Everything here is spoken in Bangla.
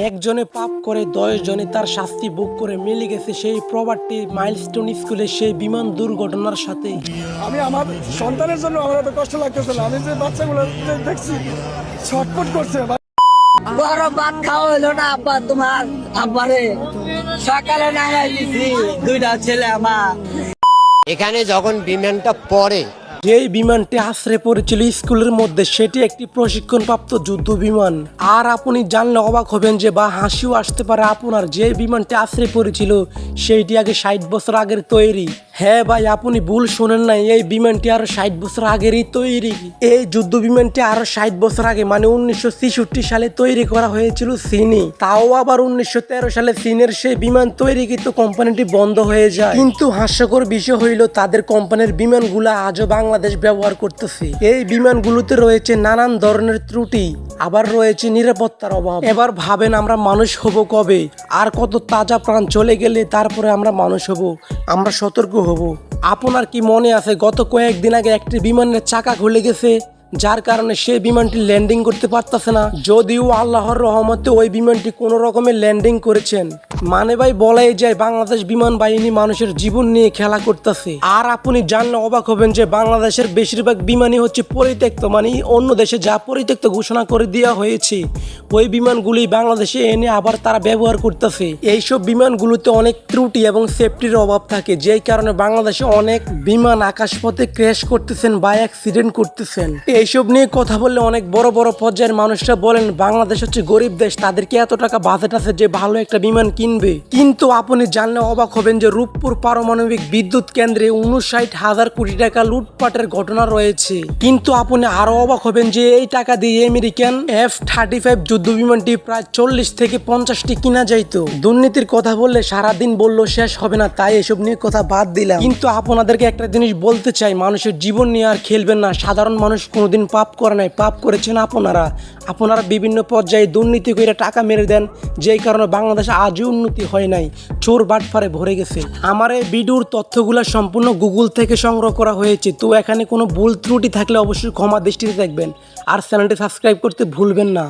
একজনে পাপ করে দশ জনে তার শাস্তি ভোগ করে মিলে গেছে। সেই প্রবাদটি মাইলস্টোন স্কুলে সেই বিমান দুর্ঘটনার সাথে। আমি আমার সন্তানের জন্য আমার এত কষ্ট লাগতেছে না। আমি যে বাচ্চাগুলো দেখছি ছটফট করছে। বড় ভাত খাওয়া হইল না আব্বা তোমার আব্বারে। সকালে নামাই দিছি দুইটা ছেলে আমার। এখানে যখন বিমানটা পড়ে যেই বিমানটি আশ্রে পড়েছিল স্কুলের মধ্যে, সেটি একটি প্রশিক্ষণপ্রাপ্ত যুদ্ধ বিমান। আর আপনি জানলে অবাক হবেন যে বা হাসিও আসতে পারে আপনার যে বিমানটি আশ্রে পড়েছিল, সেইটি আগে ষাট বছর আগের তৈরি। হ্যাঁ ভাই, আপনি ভুল শোনেন নাই, এই বিমানটি আরও ষাট বছর আগেরই তৈরি। এই যুদ্ধ বিমানটি আরও ষাট বছর আগে মানে উনিশশো ছেষট্টি সালে তৈরি করা হয়েছিল চীনে। তাও আবার উনিশশো তেরো সালে চীনের সেই বিমান তৈরি কিন্তু কোম্পানিটি বন্ধ হয়ে যায়। কিন্তু হাস্যকর বিষয় হইল, তাদের কোম্পানির বিমানগুলো আজও বাংলাদেশ ব্যবহার করতেছে। এই বিমানগুলোতে রয়েছে নানান ধরনের ত্রুটি, আবার রয়েছে নিরাপত্তার অভাব। এবার ভাবেন আমরা মানুষ হব কবে? আর কত তাজা প্রাণ চলে গেলে তারপরে আমরা মানুষ হব? আমরা সতর্ক হব। আপনার কি মনে আছে, গত কয়েকদিন আগে একটি বিমানের চাকা খুলে গেছে, যার কারণে সেই বিমানটি ল্যান্ডিং করতে পারতেছে না? যদিও আল্লাহর রহমতে ওই বিমানটি কোনো রকমের ল্যান্ডিং করেছেন। মানে ভাই বলাই যায় বাংলাদেশ বিমান বাহিনী মানুষের জীবন নিয়ে খেলা করতেছে। আর আপনি জানলে অবাক হবেন যে বাংলাদেশের বেশিরভাগ বিমানই হচ্ছে পরিত্যক্ত মানে অন্য দেশে যা পরিত্যক্ত ঘোষণা করে দেওয়া হয়েছে, ওই বিমানগুলি বাংলাদেশে এনে আবার তারা ব্যবহার করতেছে। এইসব বিমানগুলোতে অনেক ত্রুটি এবং সেফটির অভাব থাকে, যেই কারণে বাংলাদেশে অনেক বিমান আকাশপথে ক্র্যাশ করতেছেন বা অ্যাক্সিডেন্ট করতেছেন। এইসব নিয়ে কথা বললে অনেক বড় বড় পর্যায়ের মানুষরা বলেন, বাংলাদেশ হচ্ছে গরিব দেশ, তাদেরকে এত টাকা বাজেট আছে যে ভালো একটা বিমান কিনবে কিন্তু আপনি জানলে অবাক হবেন যে রূপপুর পারমাণবিক বিদ্যুৎ কেন্দ্রে উনষাট হাজার কোটি টাকা লুটপাটের ঘটনা রয়েছে। কিন্তু আপনি আরও অবাক হবেন যে এই টাকা দিয়ে আমেরিকান এফ থার্টি ফাইভ যুদ্ধ বিমানটি প্রায় চল্লিশ থেকে পঞ্চাশটি কিনা যাইতো। দুর্নীতির কথা বললে সারাদিন বলল শেষ হবে না, তাই এসব নিয়ে কথা বাদ দিলাম। কিন্তু আপনাদেরকে একটা জিনিস বলতে চাই, মানুষের জীবন নিয়ে আর খেলবেন না। সাধারণ মানুষ কোনোদিন পাপ করে নাই, পাপ করেছেন আপনারা। আপনারা বিভিন্ন পর্যায়ে দুর্নীতি করে টাকা মেরে দেন, যেই কারণে বাংলাদেশে আজও উন্নতি হয় নাই। চোর বাটফারে ভরে গেছে। আমার এই ভিডিওর তথ্যগুলো সম্পূর্ণ গুগল থেকে সংগ্রহ করা হয়েছে। তো এখানে কোনো ভুল ত্রুটি থাকলে অবশ্যই ক্ষমা দৃষ্টিতে দেখবেন। আর চ্যানেলটি সাবস্ক্রাইব করতে ভুলবেন না।